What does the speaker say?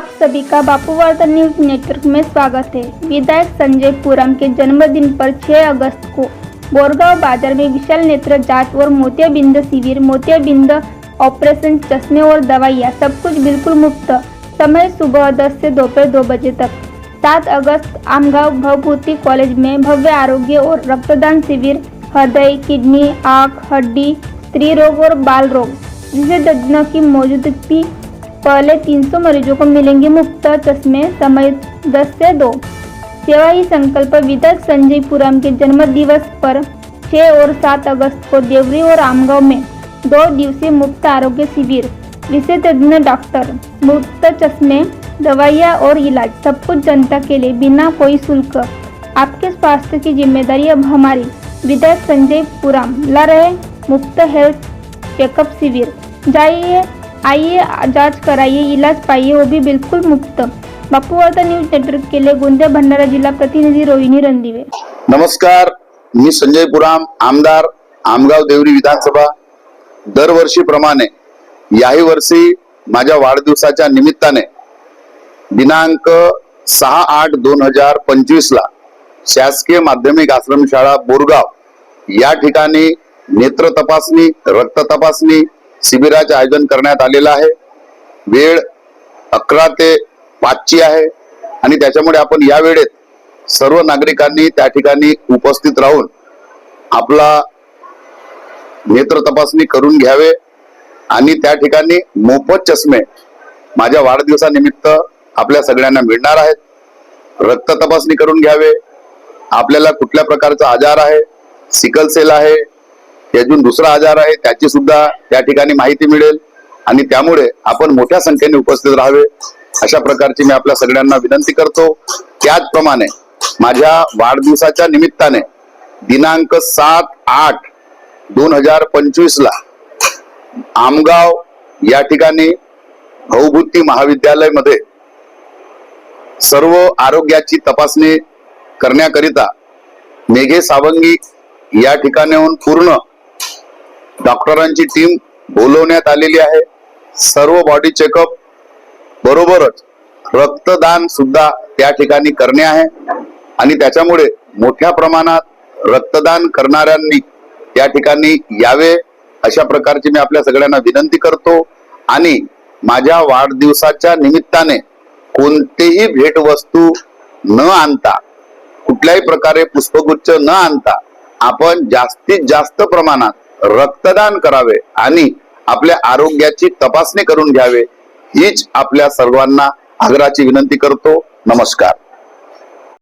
आप सभी का बापू वार्ता न्यूज़ नेटवर्क में स्वागत है। विधायक संजय पुरम के जन्मदिन पर 6 अगस्त को बोरगांव बाज़ार में विशाल नेत्र जाँच और मोतियाबिंद शिविर, मोतियाबिंद ऑपरेशन, चश्मे और दवाइयाँ सब कुछ बिल्कुल मुफ़्त। समय सुबह 10 से दोपहर दो बजे तक। सात अगस्त, आमगांव भवभूति कॉलेज में भव्य आरोग्य और रक्तदान शिविर, हृदय, किडनी, आँख, हड्डी, स्त्री रोग और बाल रोग। विशेषज्ञों की मौजूदगी पहले 300 मरीजों को मिलेंगे मुफ़्त चश्मे, समय 10 से 2 सेवा ही संकल्प विधायक संजय पुरम के जन्म दिवस पर 6 और 7 अगस्त को देवरी और आमगांव में दो दिवसीय मुफ़्त आरोग्य शिविर विशेषज्ञ डॉक्टर, मुफ़्त चश्मे, दवाइयाँ और इलाज सब कुछ जनता के लिए बिना कोई शुल्क। आपके स्वास्थ्य की ज़िम्मेदारी अब हमारी। विधायक संजय पुराम, ला रहे मुफ़्त हेल्थ चेकअप शिविर। जाइए। आइए जांच कराइए इलाज पाइए वो हो भी बिल्कुल मुफ्त बापूवार्ता न्यूज नेटवर्क के लिए गोंदिया भंडारा जिल्हा प्रतिनिधी रोहिणी रणदिवे. नमस्कार. मी संजय पुराम आमदार आमगाव देवरी विधानसभा. दरवर्षीप्रमाणे याही वर्षी माझ्या वाढदिवसाच्या निमित्ताने दिनांक सहा आठ दोन हजार पंचवीस ला शासकीय माध्यमिक आश्रमशाळा बोरगाव या ठिकाणी नेत्र तपासणी रक्त तपासणी शिबिराचे आयोजन करण्यात आलेलं आहे. वेळ अकरा ते पाचची आहे आणि त्याच्यामुळे आपण या वेळेत सर्व नागरिकांनी त्या ठिकाणी उपस्थित राहून आपला नेत्र तपासणी करून घ्यावे आणि त्या ठिकाणी मोफत चष्मे माझ्या वाढदिवसानिमित्त आपल्या सगळ्यांना मिळणार आहेत. रक्त तपासणी करून घ्यावे. आपल्याला कुठल्या प्रकारचा आजार आहे सिकल सेल आहे अजून दुसरा आजार आहे त्याची सुद्धा त्या ठिकाणी माहिती मिळेल. आणि त्यामुळे आपण मोठ्या संख्येने उपस्थित राहावे. अशा प्रकारची मी आपल्या सगळ्यांना विनंती करतो. त्याचप्रमाणे माझ्या वाढदिवसाच्या निमित्ताने दिनांक सात आठ दोन हजार पंचवीस ला आमगाव या ठिकाणी भौभूती महाविद्यालयमध्ये सर्व आरोग्याची तपासणी करण्याकरिता मेघे सावंगी या ठिकाणाहून पूर्ण डॉक्टरांची टीम बोलवण्यात आलेली आहे. सर्व बॉडी चेकअप बरोबरच रक्तदान सुद्धा त्या ठिकाणी करणे आहे. आणि त्याच्यामुळे मोठ्या प्रमाणात रक्तदान करणाऱ्यांनी त्या ठिकाणी यावे. अशा प्रकारची मी आपल्या सगळ्यांना विनंती करतो. आणि माझ्या वाढदिवसाच्या निमित्ताने कोणतेही भेटवस्तू न आणता कुठल्याही प्रकारे पुष्पगुच्छ न आणता आपण जास्तीत जास्त प्रमाणात रक्तदान करावे आणि आपल्या आरोग्याची तपासणी करून घ्यावे हीच आपल्या सर्वांना आग्रहाची विनंती करतो. नमस्कार.